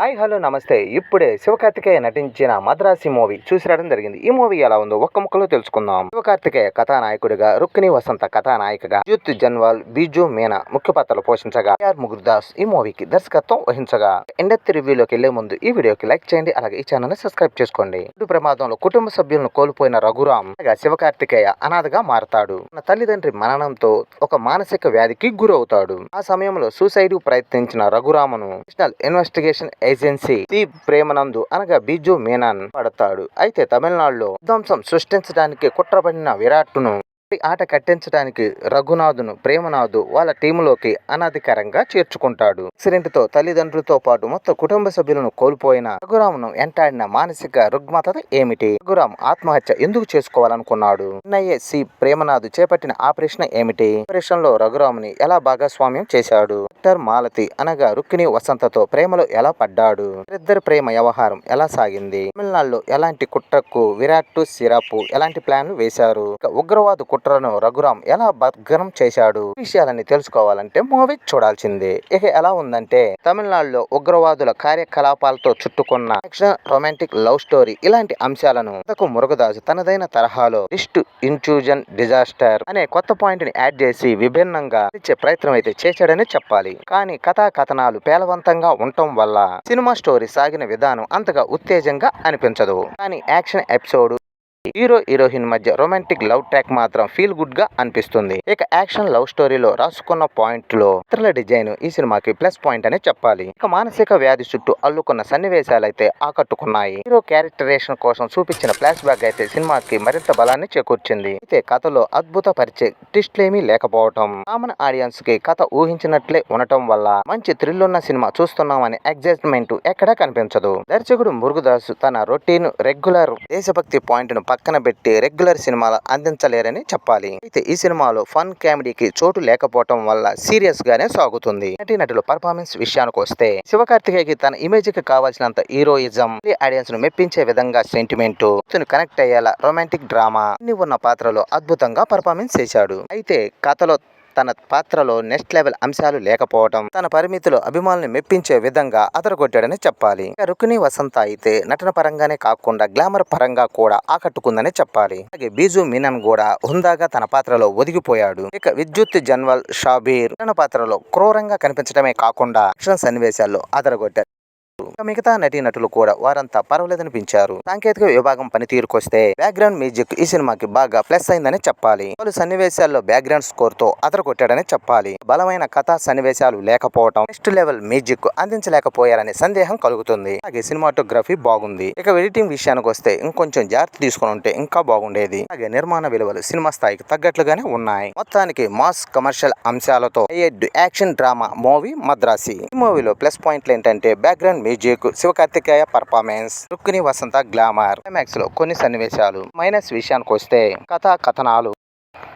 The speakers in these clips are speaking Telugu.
హాయ్ హలో నమస్తే. ఇప్పుడే శివకార్తికేయ నటించిన మద్రాసి మూవీ చూసి రావడం జరిగింది. ఈ మూవీ ఎలా ఉందో ఒక్క ముక్కలో తెలుసుకుందాం. శివకార్తికేయ కథానాయకుడిగా రుక్మిణి వసంత కథానాయికగా యూత్ జన్వాల్ బిజు మీనా ముఖ్య పాత్రలు పోషించగా ఆర్ ముగుర్దాస్ ఈ మూవీకి దర్శకత్వం వహించగా. ఇండస్ట్రీ రివ్యూలోకి వెళ్ళే ముందు ఈ వీడియోకి లైక్ చేయండి అలాగే ఈ ఛానల్ని సబ్స్క్రైబ్ చేసుకోండి. రోడ్డు ప్రమాదంలో కుటుంబ సభ్యులను కోల్పోయిన రఘురామ్ అనగా శివకార్తికేయ అనాథగా మారతాడు. తన తల్లిదండ్రి మరణంతో ఒక మానసిక వ్యాధికి గురవుతాడు. ఆ సమయంలో సూసైడ్ ప్రయత్నించిన రఘురామను national investigation agency. C Premanand అనగా బిజు మీనాన్ పడతాడు. అయితే తమిళనాడులో విధ్వంసం సృష్టించడానికి కుట్రపడిన విరాట్ను ఆట కట్టించడానికి రఘునాథును ప్రేమనాథు వాళ్ళ టీములోకి అనధికారంగా చేర్చుకుంటాడు. యాక్సిడెంట్తో తల్లిదండ్రులతో పాటు మొత్తం కుటుంబ సభ్యులను కోల్పోయిన రఘురామును ఎంటాడిన మానసిక రుగ్మత ఏమిటి? రఘురామ్ ఆత్మహత్య ఎందుకు చేసుకోవాలనుకున్నాడు? NIA C. ప్రేమనాథు చేపట్టిన ఆపరేషన్ ఏమిటి? ఆపరేషన్లో రఘురాముని ఎలా భాగస్వామ్యం చేశాడు? డాక్టర్ మాలతి అనగా రుక్మిణి వసంతతో ప్రేమలో ఎలా పడ్డాడు? ఇద్దరి ప్రేమ వ్యవహారం ఎలా సాగింది? తమిళనాడులో ఎలాంటి కుట్రకు విరాట్ సిరాపు ఎలాంటి ప్లాన్లు వేశారు? ఉగ్రవాదు కుట్రను రఘురామ్ ఎలా భగ్నం చేశాడు? విషయాలని తెలుసుకోవాలంటే మూవీ చూడాల్సిందే. ఇక ఎలా ఉందంటే తమిళనాడులో ఉగ్రవాదుల కార్యకలాపాలతో చుట్టుకున్న యాక్షన్ రొమాంటిక్ లవ్ స్టోరీ ఇలాంటి అంశాలను కథకు మురుగదాసు తనదైన తరహాలో లిస్ట్ ఇన్ఫ్యూజన్ డిజాస్టర్ అనే కొత్త పాయింట్ని యాడ్ చేసి విభిన్నంగా ఇచ్చే ప్రయత్నం అయితే చేశాడని చెప్పాలి. కానీ కథా కథనాలు పేలవంతంగా ఉండటం వల్ల సినిమా స్టోరీ సాగిన విధానం అంతగా ఉత్తేజంగా అనిపించదు. కానీ యాక్షన్ ఎపిసోడ్ హీరో హీరోయిన్ మధ్య రొమాంటిక్ లవ్ ట్రాక్ మాత్రం ఫీల్ గుడ్గా అనిపిస్తుంది. ఇక యాక్షన్ లవ్ స్టోరీలో రాసుకున్న పాయింట్లో చిత్రాల డిజైన్ ఈ సినిమాకి ప్లస్ పాయింట్ అనే చెప్పాలి. ఇక మానసిక వ్యాధి చుట్టూ అల్లుకున్న సన్నివేశాలు అయితే ఆకట్టుకున్నాయి. హీరో క్యారెక్టరేషన్ కోసం చూపించిన ఫ్లాష్ బ్యాక్ అయితే సినిమాకి మరింత బలాన్ని చేకూర్చింది. అయితే కథలో అద్భుత పరిచయ టిస్ట్లేమీ లేకపోవటం కామన్ ఆడియన్స్కి కథ ఊహించినట్లే ఉండటం వల్ల మంచి థ్రిల్ ఉన్న సినిమా చూస్తున్నామని ఎగ్జైట్మెంట్ ఎక్కడా కనిపించదు. దర్శకుడు మురుగుదాసు తన రొటీన్ రెగ్యులర్ దేశభక్తి పాయింట్ను పక్కన పెట్టి రెగ్యులర్ సినిమాలు అందించలేరని చెప్పాలి. అయితే ఈ సినిమాలో ఫన్ కామెడీకి చోటు లేకపోవటం వల్ల సీరియస్ గానే సాగుతుంది నటీనటుల పర్ఫార్మెన్స్ విషయానికి వస్తే శివకార్తికేయకి తన ఇమేజ్కి కావాల్సినంత హీరోయిజం ఆడియన్స్ను మెప్పించే విధంగా సెంటిమెంట్ కనెక్ట్ అయ్యేలా రొమాంటిక్ డ్రామా అన్ని ఉన్న పాత్రలో అద్భుతంగా పర్ఫార్మెన్స్ చేశాడు. అయితే కథలో తన పాత్రలో నెక్స్ట్ లెవెల్ అంశాలు లేకపోవడం తన పరిమితిలో అభిమానులు మెప్పించే విధంగా అదరగొట్టాడని చెప్పాలి. రుక్ని వసంత అయితే నటన పరంగానే కాకుండా గ్లామర్ పరంగా కూడా ఆకట్టుకుందని చెప్పాలి. అలాగే బీజు మీనన్ కూడా హుందాగా తన పాత్రలో ఒదిగిపోయాడు. ఇక విద్యుత్ జన్వల్ షాబీర్ తన పాత్రలో క్రూరంగా కనిపించడమే కాకుండా యాక్షన్ సన్నివేశాల్లో అదరగొట్టారు మిగతా నటీనటులు కూడా వారంతా పర్వాలేదనిపించారు. సాంకేతిక విభాగం పనితీరుకొస్తే బ్యాక్గ్రౌండ్ మ్యూజిక్ ఈ సినిమాకి బాగా ప్లస్ అయిందని చెప్పాలి. పలు సన్నివేశాల్లో బ్యాక్గ్రౌండ్ స్కోర్తో అదరగొట్టాడని చెప్పాలి. బలమైన కథా సన్నివేశాలు లేకపోవడం నెక్స్ట్ లెవెల్ మ్యూజిక్ అందించలేకపోయారనే సందేహం కలుగుతుంది. అలాగే సినిమాటోగ్రఫీ బాగుంది. ఇక ఎడిటింగ్ విషయానికి వస్తే ఇంకొంచెం జాగ్రత్త తీసుకుని ఉంటే ఇంకా బాగుండేది. అలాగే నిర్మాణ విలువలు సినిమా స్థాయికి తగ్గట్లుగానే ఉన్నాయి. మొత్తానికి మాస్ కమర్షియల్ అంశాలతో యాక్షన్ డ్రామా మూవీ మద్రాసి. ఈ మూవీలో ప్లస్ పాయింట్లు ఏంటంటే background music Sivakarthikeya performance Rukmini Vasanth glamour క్లైమాక్స్లో కొన్ని సన్నివేశాలు. మైనస్ విషయానికి వస్తే కథా కథనాలు.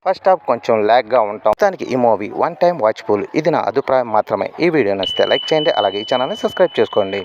ఫస్ట్ హాఫ్ కొంచెం ల్యాగ్గా ఉంటాం. దానికి ఈ మూవీ వన్ టైం వాచ్ఫుల్ ఇది నా అభిప్రాయం మాత్రమే. ఈ వీడియో నచ్చితే లైక్ చేయండి. అలాగే ఈ ఛానల్ని సబ్స్క్రైబ్ చేసుకోండి.